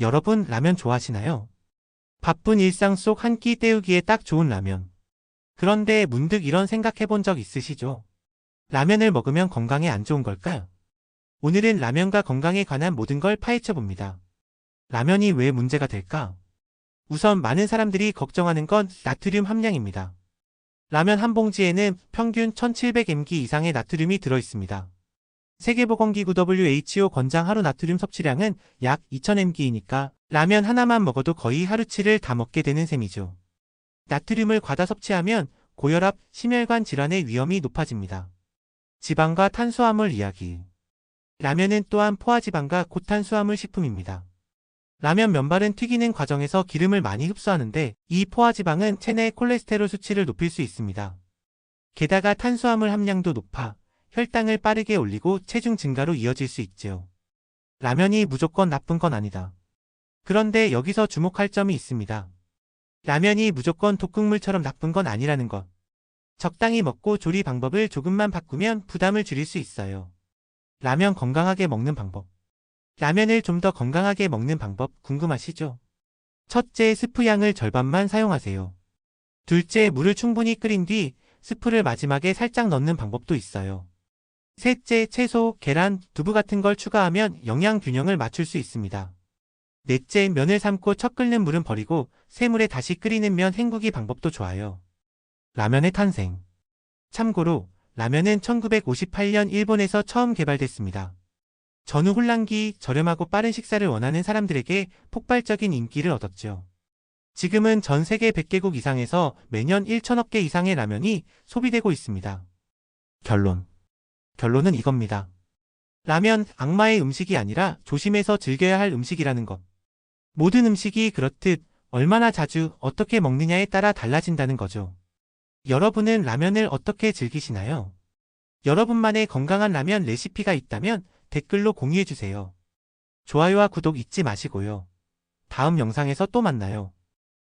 여러분 라면 좋아하시나요? 바쁜 일상 속 한 끼 때우기에 딱 좋은 라면. 그런데 문득 이런 생각해 본 적 있으시죠? 라면을 먹으면 건강에 안 좋은 걸까요? 오늘은 라면과 건강에 관한 모든 걸 파헤쳐 봅니다. 라면이 왜 문제가 될까? 우선 많은 사람들이 걱정하는 건 나트륨 함량입니다. 라면 한 봉지에는 평균 1700mg 이상의 나트륨이 들어 있습니다. 세계보건기구 WHO 권장 하루 나트륨 섭취량은 약 2000mg이니까 라면 하나만 먹어도 거의 하루치를 다 먹게 되는 셈이죠. 나트륨을 과다 섭취하면 고혈압, 심혈관 질환의 위험이 높아집니다. 지방과 탄수화물 이야기. 라면은 또한 포화지방과 고탄수화물 식품입니다. 라면 면발은 튀기는 과정에서 기름을 많이 흡수하는데 이 포화지방은 체내 콜레스테롤 수치를 높일 수 있습니다. 게다가 탄수화물 함량도 높아 혈당을 빠르게 올리고 체중 증가로 이어질 수 있지요. 라면이 무조건 나쁜 건 아니다. 그런데 여기서 주목할 점이 있습니다. 라면이 무조건 독극물처럼 나쁜 건 아니라는 것. 적당히 먹고 조리 방법을 조금만 바꾸면 부담을 줄일 수 있어요. 라면 건강하게 먹는 방법. 라면을 좀 더 건강하게 먹는 방법 궁금하시죠? 첫째, 스프 양을 절반만 사용하세요. 둘째, 물을 충분히 끓인 뒤 스프를 마지막에 살짝 넣는 방법도 있어요. 셋째, 채소, 계란, 두부 같은 걸 추가하면 영양 균형을 맞출 수 있습니다. 넷째, 면을 삶고 첫 끓는 물은 버리고 새물에 다시 끓이는 면 헹구기 방법도 좋아요. 라면의 탄생. 참고로 라면은 1958년 일본에서 처음 개발됐습니다. 전후 혼란기, 저렴하고 빠른 식사를 원하는 사람들에게 폭발적인 인기를 얻었죠. 지금은 전 세계 100개국 이상에서 매년 1천억 개 이상의 라면이 소비되고 있습니다. 결론. 결론은 이겁니다. 라면 악마의 음식이 아니라 조심해서 즐겨야 할 음식이라는 것. 모든 음식이 그렇듯 얼마나 자주 어떻게 먹느냐에 따라 달라진다는 거죠. 여러분은 라면을 어떻게 즐기시나요? 여러분만의 건강한 라면 레시피가 있다면 댓글로 공유해주세요. 좋아요와 구독 잊지 마시고요. 다음 영상에서 또 만나요.